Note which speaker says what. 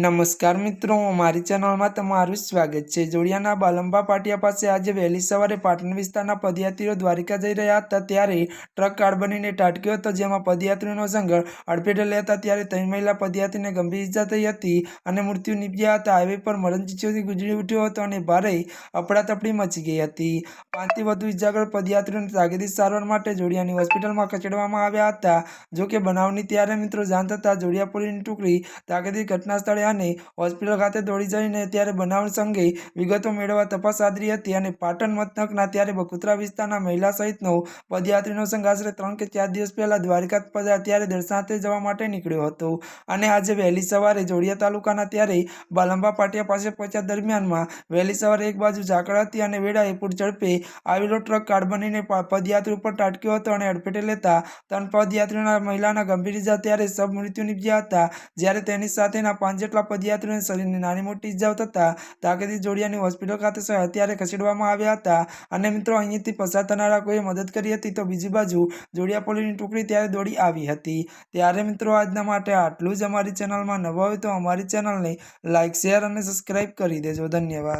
Speaker 1: નમસ્કાર મિત્રો, મારી ચેનલમાં તમારું સ્વાગત છે. જોડિયાના બાલંબા પાટિયા પાસે આજે વહેલી સવારે પાટણ વિસ્તારના પદયાત્રીઓ દ્વારિકા જઈ રહ્યા હતા, ત્યારે ટ્રક કાર બનીને ટાટક્યો હતો, જેમાં પદયાત્રીઓનો સંઘર્ષ અડફેટે લેતા ત્યારે ત્રણ મહિલા પદયાત્રીને ગંભીર ઇજા થઈ હતી અને મૃત્યુ નીપજ્યા હતા. હાઈવે પર મરણચીચોથી ગુજરી ઉઠ્યો હતો અને ભારે અફડાતફડી મચી ગઈ હતી. પાંચથી વધુ ઇજાગ્રસ્ત પદયાત્રીઓને તાકીદી સારવાર માટે જોડિયાની હોસ્પિટલમાં ખસેડવામાં આવ્યા હતા. જોકે બનાવની ત્યારે મિત્રો જાણ થતાં જોડિયા પોલીસની ટુકડી તાકીદી ઘટના સ્થળે અને હોસ્પિટલ ખાતે દોડી જઈને ત્યારે બનાવ અંગે વિગતો મેળવવા તપાસ આદરી હતી અને પાટણ મથકના ત્યારે બકુતરા વિસ્તારના મહિલા સહિતનો પદયાત્રીનો સંઘ આશરે ત્રણ કે ચાર દિવસ પહેલા દ્વારકા પધાર ત્યારે દર્શનાર્થે જવા માટે નીકળ્યો હતો. અને આજે વહેલી સવારે જોડિયા તાલુકાના ત્યારે બાલંબા પાટિયા પાસે પહોંચ્યા દરમિયાનમાં વહેલી સવારે એક બાજુ ઝાકળ હતી અને વેળાએ પૂર ઝડપે આવેલો ટ્રક કાર્ડ બનીને પદયાત્રી ઉપર ટાટક્યો હતો અને અડફેટે લેતા ત્રણ પદયાત્રીઓના મહિલાના ગંભીર ઇજા ત્યારે સબ મૃત્યુ નીપજ્યા હતા. જ્યારે તેની સાથેના પાંચ જેટલા પદયાત્રીઓને શરીરની નાની મોટી ઇજાઓ થતાં તાકીદી જોડિયાની હોસ્પિટલ ખાતે અત્યારે ખસેડવામાં આવ્યા હતા. અને મિત્રો, અહીંથી પસાર થનારા કોઈએ મદદ કરી હતી તો બીજી બાજુ જોડિયા પોલીસની ટુકડી ત્યારે દોડી આવી હતી. ત્યારે મિત્રો, આજના માટે આટલું જ અમારી ચેનલમાં નવા હોય તો અમારી ચેનલને લાઇક શેર અને સબસ્ક્રાઇબ કરી દેજો. ધન્યવાદ.